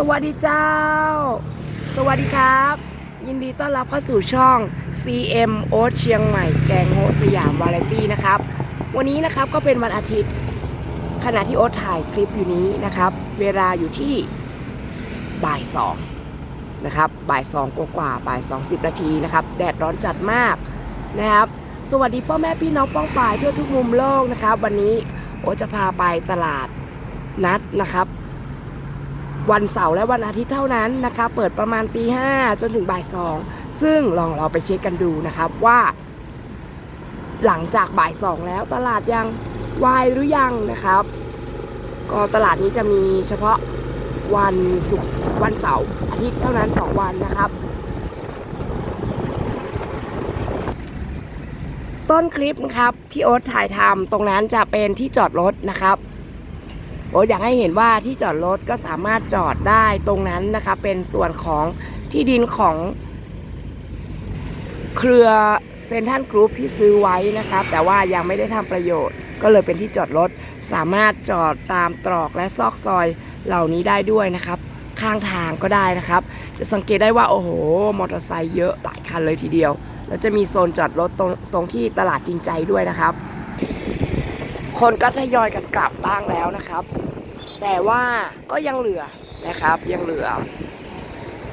สวัสดีเจ้า สวัสดีครับ ยินดีต้อนรับเข้าสู่ช่อง CM โอ๊ตเชียงใหม่ แกงโฮสยามวาไรตี้นะครับ วันนี้นะครับก็เป็นวันอาทิตย์ ขณะที่โอ๊ตถ่ายคลิปอยู่นี้นะครับ เวลาอยู่ที่บ่ายสองนะครับบ่ายสองกว่าบ่ายสองสิบนาทีนะครับ แดดร้อนจัดมากนะครับ สวัสดีพ่อแม่พี่น้องป้องปายทั่วทุกมุมโลกนะครับ วันนี้โอ๊ตจะพาไปตลาดนัดนะครับ วันเสาร์และวันอาทิตย์เท่านั้นนะครับเปิดประมาณตีห้าจนถึงบ่ายสองซึ่งลองเราไปเช็คกันดูนะครับว่า หลังจากบ่ายสองแล้วตลาดยังวายหรือยังนะครับ ก็ตลาดนี้จะมีเฉพาะวันศุกร์วันเสาร์อาทิตย์เท่านั้น 2 วันนะครับ ต้นคลิปนะครับที่โอ๊ตถ่ายทำตรงนั้นจะเป็นที่จอดรถนะครับ โอ๊ตอยากให้เห็นว่าที่จอดรถก็สามารถจอดได้ตรงนั้นนะคะ เป็นส่วนของที่ดินของ เครือเซนทันกรุ๊ปที่ซื้อไว้นะครับ แต่ว่ายังไม่ได้ทำประโยชน์ ก็เลยเป็นที่จอดรถ สามารถจอดตามตรอกและซอกซอยเหล่านี้ได้ด้วยนะครับ ข้างทางก็ได้นะครับ จะสังเกตได้ว่าโอ้โห มอเตอร์ไซค์เยอะหลายคันเลยทีเดียว แล้วจะมีโซนจอดรถตรงตรงที่ตลาดจริงใจด้วยนะครับ คนก็ทยอยกันกลับบ้างแล้วนะครับ แต่ว่าก็ยังเหลือนะครับ ยังเหลือ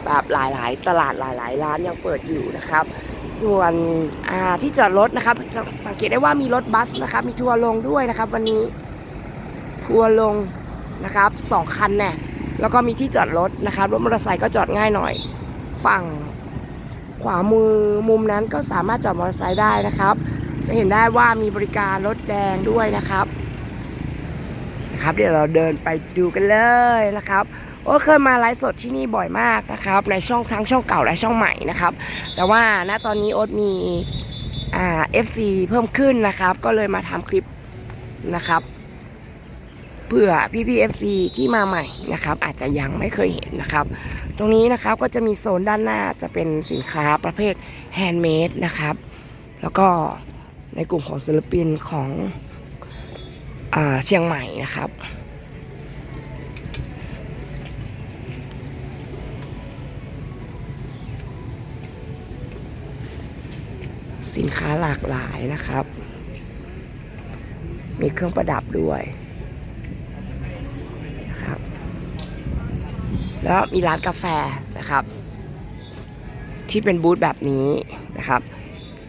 แบบหลายๆ ตลาดหลาย ๆ ร้านยังเปิดอยู่นะครับ ส่วนที่จอดรถนะครับสสังเกตได้ว่ามีรถบัสนะครับ มีทัวร์ลงด้วยนะครับ วันนี้ทัวร์ลงนะครับสองคันแน่แล้วก็มีที่จอดรถนะครับรถมอเตอร์ไซค์ก็จอดง่ายหน่อย ฝั่งขวามือมุมนั้นก็สามารถจอดมอเตอร์ไซค์ได้นะครับ จะเห็นได้ว่ามีบริการรถแดงด้วยนะครับนะครับ เดี๋ยวเราเดินไปดูกันเลยนะครับ โอ้เคยมาไลฟ์สดที่นี่บ่อยมากนะครับ ในช่องทั้งช่องเก่าและช่องใหม่นะครับ แต่ว่าณตอนนี้โอ๊ตมีอ่า FC เพิ่มขึ้นนะครับ ก็เลยมาทำคลิปนะครับเพื่อพี่พี่ FC ที่มาใหม่นะครับ อาจจะยังไม่เคยเห็นนะครับ ตรงนี้นะครับก็จะมีโซนด้านหน้าจะเป็นสินค้าประเภทแฮนด์เมดนะครับ แล้วก็ ในกลุ่มของศิลปินของอเชียงใหม่นะครับ สินค้าหลากหลายนะครับ มีเครื่องประดับด้วยนะครับ แล้วมีร้านกาแฟนะครับ ที่เป็นบูธแบบนี้นะครับ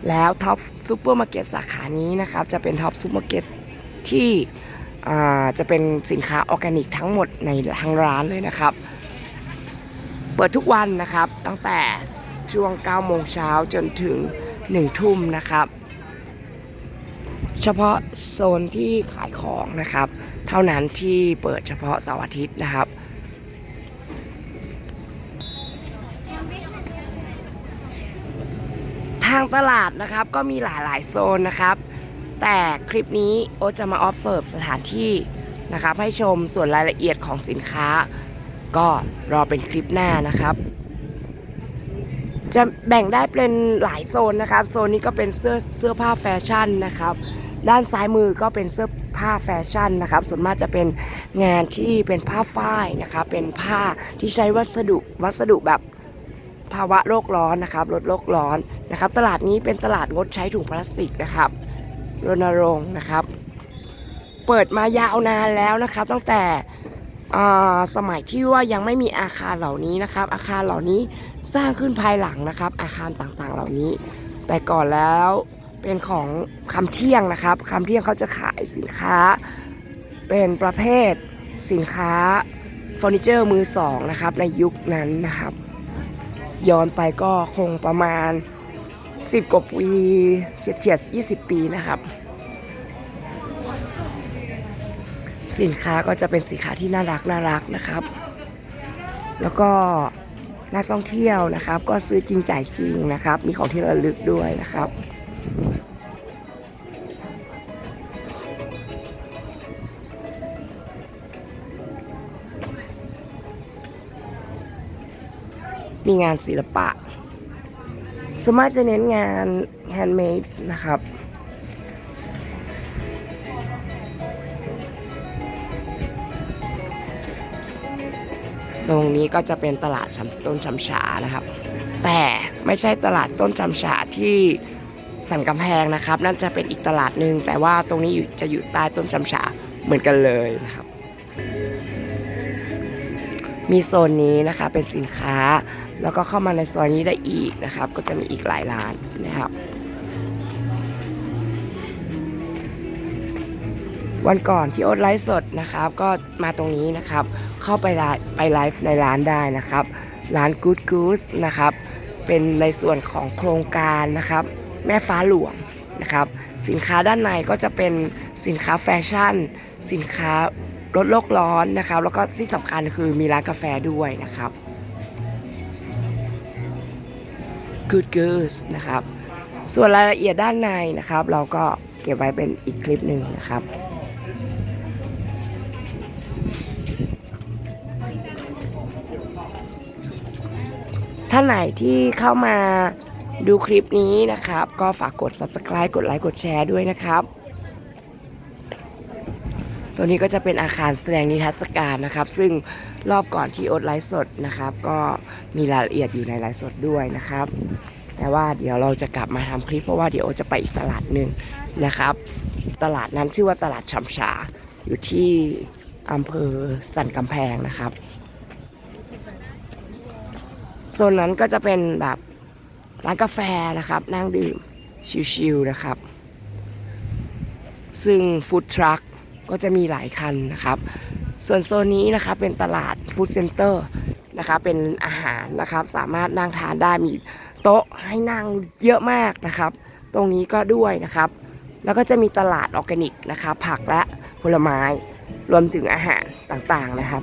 แล้วท็อปซูเปอร์มาร์เก็ตสาขานี้นะครับ จะเป็นท็อปซูเปอร์มาร์เก็ตที่จะเป็นสินค้าออร์แกนิกทั้งหมดในทางร้านเลยนะครับ เปิดทุกวันนะครับ ตั้งแต่ช่วง 9 โมงเช้าจนถึง 1 ทุ่มนะครับ เฉพาะโซนที่ขายของนะครับ เท่านั้นที่เปิดเฉพาะเสาร์อาทิตย์นะครับางตลาดนะครับก็มีหลายๆโซนนะครับ แต่คลิปนี้โอจะมา observe สถานที่นะครับ ให้ชมส่วนรายละเอียดของสินค้า ก็รอเป็นคลิปหน้านะครับ จะแบ่งได้เป็นหลายโซนนะครับ โซนนี้ก็เป็นเสื้อเสื้อผ้าแฟชั่นนะครับ ด้านซ้ายมือก็เป็นเสื้อผ้าแฟชั่นนะครับ ส่วนมากจะเป็นงานที่เป็นผ้าฝ้ายนะครับ เป็นผ้าที่ใช้วัสดุวัสดุแบบ ภาวะโลกร้อนนะครับลดโลกร้อนนะครับ ตลาดนี้เป็นตลาดงดใช้ถุงพลาสติกนะครับรณรงค์นะครับ เปิดมายาวนานแล้วนะครับ ตั้งแต่สมัยที่ว่ายังไม่มีอาคารเหล่านี้นะครับ อาคารเหล่านี้สร้างขึ้นภายหลังนะครับ อาคารต่างๆเหล่านี้ แต่ก่อนแล้วเป็นของคำเที่ยงนะครับคำเที่ยงเขาจะขายสินค้า เป็นประเภทสินค้าเฟอร์นิเจอร์มือสองนะครับในยุคนั้นนะครับ ย้อนไปก็คงประมาณ 10 กว่าปีเฉียดเฉียด20 ปีนะครับ สินค้าก็จะเป็นสินค้าที่น่ารักน่ารักนะครับ แล้วก็นักท่องเที่ยวนะครับ ก็ซื้อจริงจ่ายจริงนะครับ มีของที่ระลึกด้วยนะครับ มีงานศิลปะสมากจะเน้นงานแฮนด์เมดนะครับ ตรงนี้ก็จะเป็นตลาดต้นชำฉานะครับ แต่ไม่ใช่ตลาดต้นชำฉาที่สันกำแพงนะครับ นั่นจะเป็นอีกตลาดหนึ่งแต่ว่าตรงนี้จะอยู่ใต้ต้นชำฉาเหมือนกันเลยนะครับ มีโซนนี้นะคะเป็นสินค้า แล้วก็เข้ามาในซอยนี้ได้อีกนะครับ ก็จะมีอีกหลายร้านนะครับ วันก่อนที่โอ๊ตไลฟ์สดนะครับ ก็มาตรงนี้นะครับ เข้าไปไลฟ์ไปไลฟ์ในร้านได้นะครับ ร้าน Good Goose นะครับ เป็นในส่วนของโครงการนะครับ แม่ฟ้าหลวงนะครับ สินค้าด้านในก็จะเป็นสินค้าแฟชั่น สินค้าลดโลกร้อนนะครับ แล้วก็ที่สำคัญคือมีร้านกาแฟด้วยนะครับ Good Girls นะครับ ส่วนรายละเอียดด้านในนะครับ เราก็เก็บไว้เป็นอีกคลิปหนึ่งนะครับท่านไหนที่เข้ามาดูคลิปนี้นะครับ ก็ฝากกด subscribe กดไลค์กดแชร์ด้วยนะครับ ตัวนี้ก็จะเป็นอาคารแสดงนิทรรศการนะครับ ซึ่งรอบก่อนที่โอ๊ตไลฟ์สดนะครับ ก็มีรายละเอียดอยู่ในไลฟ์สดด้วยนะครับ แต่ว่าเดี๋ยวเราจะกลับมาทำคลิปเพราะว่าเดี๋ยวโอ๊ตจะไปอีกตลาดหนึ่งนะครับ ตลาดนั้นชื่อว่าตลาดชำชาอยู่ที่อำเภอสันกำแพงนะครับโซนนั้นก็จะเป็นแบบร้านกาแฟนะครับ นั่งดื่มชิลๆนะครับ ซึ่งฟู้ดทรัค ก็จะมีหลายคันนะครับ ส่วนโซนนี้นะครับเป็นตลาดฟู้ดเซ็นเตอร์นะครับเป็นอาหารนะครับสามารถนั่งทานได้มีโต๊ะให้นั่งเยอะมากนะครับ ตรงนี้ก็ด้วยนะครับ แล้วก็จะมีตลาดออร์แกนิกนะครับผักและผลไม้รวมถึงอาหารต่างๆนะครับ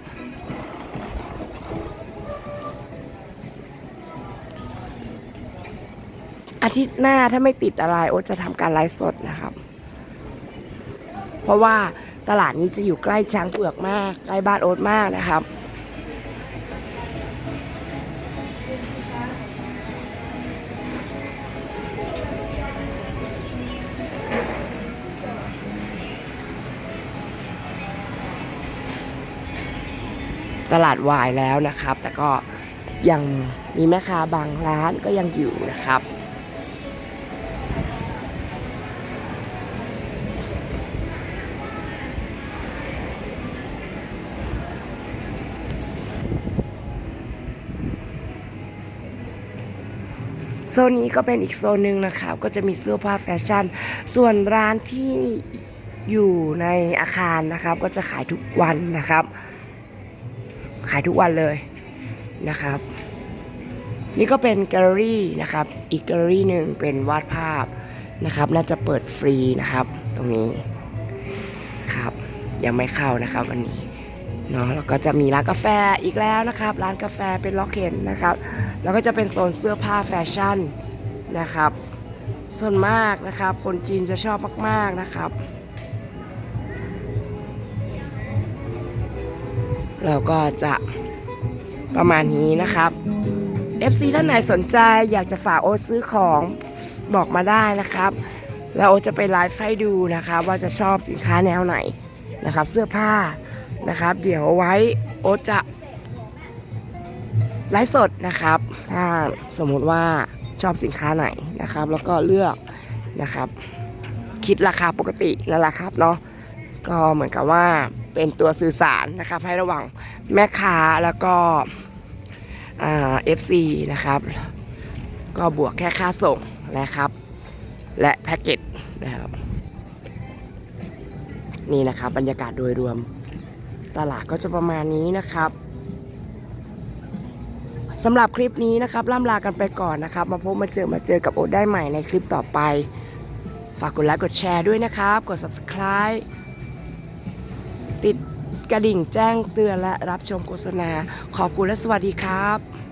อาทิตย์หน้าถ้าไม่ติดอะไรโอ๊ตจะทำการไลฟ์สดนะครับ เพราะว่า ตลาดนี้จะอยู่ใกล้ช้างเผือกมาก ใกล้บ้านโอ๊ตมากนะครับ ตลาดวายแล้วนะครับ แต่ก็ยังมีแม่ค้าบางร้านก็ยังอยู่นะครับ โซนนี้ก็เป็นอีกโซนหนึ่งนะครับก็จะมีเสื้อผ้าแฟชั่น ส่วนร้านที่อยู่ในอาคารนะครับ ก็จะขายทุกวันนะครับ ขายทุกวันเลยนะครับ นี่ก็เป็นแกลเลอรี่นะครับ อีกแกลเลอรี่หนึ่งเป็นวาดภาพนะครับ น่าจะเปิดฟรีนะครับ ตรงนี้ครับ ยังไม่เข้านะครับวันนี้ เนาะแล้วก็จะมีร้านกาแฟอีกแล้วนะครับ ร้านกาแฟเป็นล็อกเก็นนะครับ แล้วก็จะเป็นโซนเสื้อผ้าแฟชั่นนะครับ ส่วนมากนะครับ คนจีนจะชอบมาก ๆนะครับเราก็จะประมาณนี้นะครับ FC ท่านไหนสนใจอยากจะฝากโอ๊ตซื้อของบอกมาได้นะครับ แล้วโอจะไปไลฟ์ให้ดูนะครับ ว่าจะชอบสินค้าแนวไหนนะครับ เสื้อผ้า นะครับ เดี๋ยวไว้โอ๊ตจะไลฟ์สดนะครับ ถ้าสมมุติว่าชอบสินค้าไหนนะครับ แล้วก็เลือกนะครับ คิดราคาปกตินั่นแหละครับเนาะก็เหมือนกับว่าเป็นตัวสื่อสารนะครับ ให้ระหว่างแม่ค้าแล้วก็เอ่า FC นะครับ ก็บวกแค่ค่าส่งนะครับ และแพ็กเกจนะครับ นี่นะครับบรรยากาศโดยรวม ตลาดก็จะประมาณนี้นะครับสำหรับคลิปนี้นะครับล่ำลากันไปก่อนนะครับ มาพบมาเจอมาเจอกับโอดได้ใหม่ในคลิปต่อไป ฝากกดไลค์กดแชร์ด้วยนะครับ กด subscribe ติดกระดิ่งแจ้งเตือนและรับชมโฆษณา ขอบคุณและสวัสดีครับ